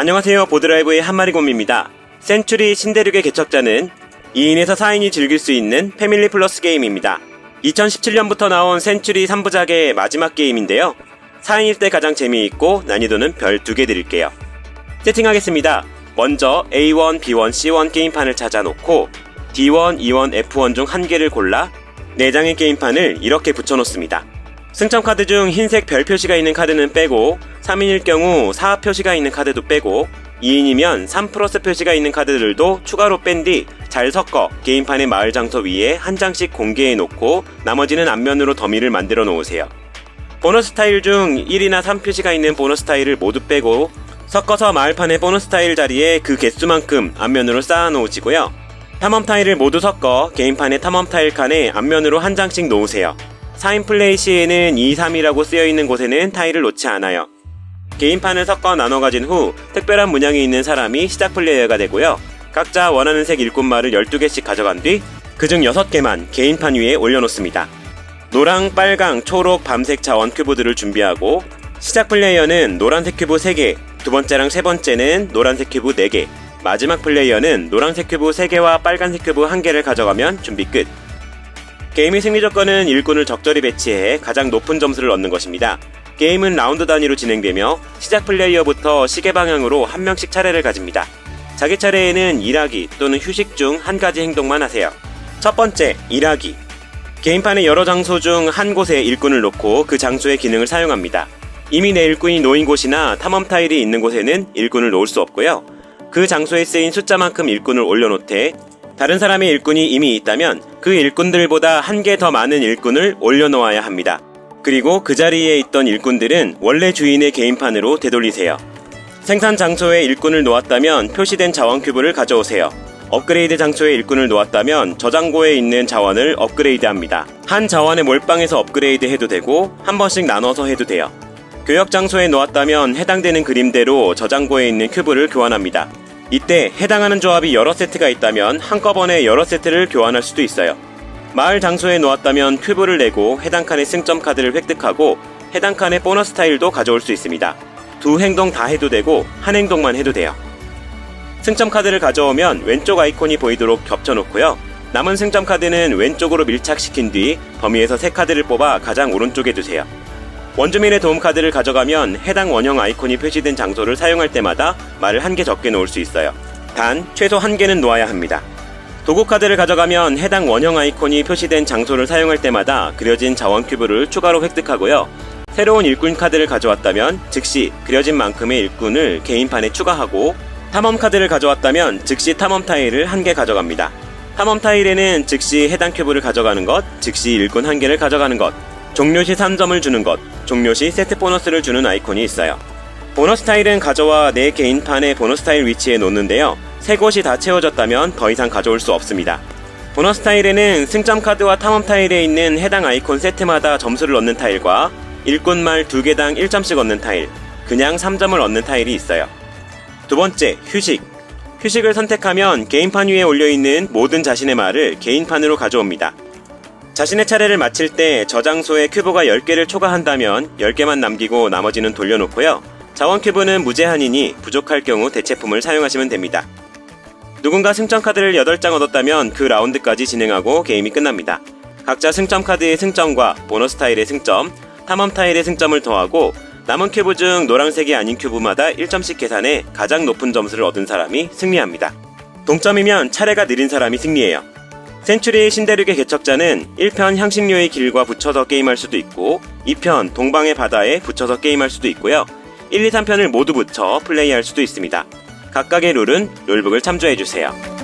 안녕하세요. 보드라이브의 한마리곰입니다. 센츄리 신대륙의 개척자는 2인에서 4인이 즐길 수 있는 패밀리 플러스 게임입니다. 2017년부터 나온 센츄리 3부작의 마지막 게임인데요. 4인일 때 가장 재미있고 난이도는 별 2개 드릴게요. 세팅하겠습니다. 먼저 A1, B1, C1 게임판을 찾아놓고 D1, E1, F1 중 한 개를 골라 4장의 게임판을 이렇게 붙여놓습니다. 승점 카드 중 흰색 별 표시가 있는 카드는 빼고 3인일 경우 4 표시가 있는 카드도 빼고 2인이면 3 플러스 표시가 있는 카드들도 추가로 뺀 뒤 잘 섞어 게임판의 마을 장소 위에 한 장씩 공개해 놓고 나머지는 앞면으로 더미를 만들어 놓으세요. 보너스 타일 중 1이나 3 표시가 있는 보너스 타일을 모두 빼고 섞어서 마을판의 보너스 타일 자리에 그 개수만큼 앞면으로 쌓아 놓으시고요. 탐험 타일을 모두 섞어 게임판의 탐험 타일 칸에 앞면으로 한 장씩 놓으세요. 4인 플레이 시에는 2, 3이라고 쓰여 있는 곳에는 타일을 놓지 않아요. 게임판을 섞어 나눠 가진 후 특별한 문양이 있는 사람이 시작 플레이어가 되고요. 각자 원하는 색 일꾼말을 12개씩 가져간 뒤 그중 6개만 게임판 위에 올려놓습니다. 노랑, 빨강, 초록, 밤색 자원 큐브들을 준비하고 시작 플레이어는 노란색 큐브 3개, 두 번째랑 세 번째는 노란색 큐브 4개, 마지막 플레이어는 노란색 큐브 3개와 빨간색 큐브 1개를 가져가면 준비 끝. 게임의 승리 조건은 일꾼을 적절히 배치해 가장 높은 점수를 얻는 것입니다. 게임은 라운드 단위로 진행되며 시작 플레이어부터 시계 방향으로 한 명씩 차례를 가집니다. 자기 차례에는 일하기 또는 휴식 중 한 가지 행동만 하세요. 첫 번째, 일하기. 게임판의 여러 장소 중 한 곳에 일꾼을 놓고 그 장소의 기능을 사용합니다. 이미 내 일꾼이 놓인 곳이나 탐험 타일이 있는 곳에는 일꾼을 놓을 수 없고요. 그 장소에 쓰인 숫자만큼 일꾼을 올려놓되 다른 사람의 일꾼이 이미 있다면 그 일꾼들보다 한 개 더 많은 일꾼을 올려놓아야 합니다. 그리고 그 자리에 있던 일꾼들은 원래 주인의 게임판으로 되돌리세요. 생산 장소에 일꾼을 놓았다면 표시된 자원 큐브를 가져오세요. 업그레이드 장소에 일꾼을 놓았다면 저장고에 있는 자원을 업그레이드 합니다. 한 자원에 몰빵해서 업그레이드 해도 되고 한 번씩 나눠서 해도 돼요. 교역 장소에 놓았다면 해당되는 그림대로 저장고에 있는 큐브를 교환합니다. 이때 해당하는 조합이 여러 세트가 있다면 한꺼번에 여러 세트를 교환할 수도 있어요. 마을 장소에 놓았다면 큐브를 내고 해당 칸의 승점 카드를 획득하고 해당 칸의 보너스 타일도 가져올 수 있습니다. 두 행동 다 해도 되고 한 행동만 해도 돼요. 승점 카드를 가져오면 왼쪽 아이콘이 보이도록 겹쳐놓고요. 남은 승점 카드는 왼쪽으로 밀착시킨 뒤 범위에서 세 카드를 뽑아 가장 오른쪽에 두세요. 원주민의 도움 카드를 가져가면 해당 원형 아이콘이 표시된 장소를 사용할 때마다 말을 한 개 적게 놓을 수 있어요. 단 최소 한 개는 놓아야 합니다. 도구 카드를 가져가면 해당 원형 아이콘이 표시된 장소를 사용할 때마다 그려진 자원 큐브를 추가로 획득하고요. 새로운 일꾼 카드를 가져왔다면 즉시 그려진 만큼의 일꾼을 개인판에 추가하고 탐험 카드를 가져왔다면 즉시 탐험 타일을 한 개 가져갑니다. 탐험 타일에는 즉시 해당 큐브를 가져가는 것, 즉시 일꾼 한 개를 가져가는 것, 종료 시 3점을 주는 것, 종료 시 세트 보너스를 주는 아이콘이 있어요. 보너스 타일은 가져와 내 개인판의 보너스 타일 위치에 놓는데요. 세 곳이 다 채워졌다면 더 이상 가져올 수 없습니다. 보너스 타일에는 승점 카드와 탐험 타일에 있는 해당 아이콘 세트마다 점수를 얻는 타일과 일꾼말 2개당 1점씩 얻는 타일, 그냥 3점을 얻는 타일이 있어요. 두 번째, 휴식. 휴식을 선택하면 게임판 위에 올려있는 모든 자신의 말을 개인판으로 가져옵니다. 자신의 차례를 마칠 때 저장소에 큐브가 10개를 초과한다면 10개만 남기고 나머지는 돌려놓고요. 자원 큐브는 무제한이니 부족할 경우 대체품을 사용하시면 됩니다. 누군가 승점 카드를 8장 얻었다면 그 라운드까지 진행하고 게임이 끝납니다. 각자 승점 카드의 승점과 보너스 타일의 승점, 탐험 타일의 승점을 더하고 남은 큐브 중 노란색이 아닌 큐브마다 1점씩 계산해 가장 높은 점수를 얻은 사람이 승리합니다. 동점이면 차례가 느린 사람이 승리해요. 센츄리 신대륙의 개척자는 1편 향신료의 길과 붙여서 게임할 수도 있고 2편 동방의 바다에 붙여서 게임할 수도 있고요. 1, 2, 3편을 모두 붙여 플레이할 수도 있습니다. 각각의 룰은 룰북을 참조해주세요.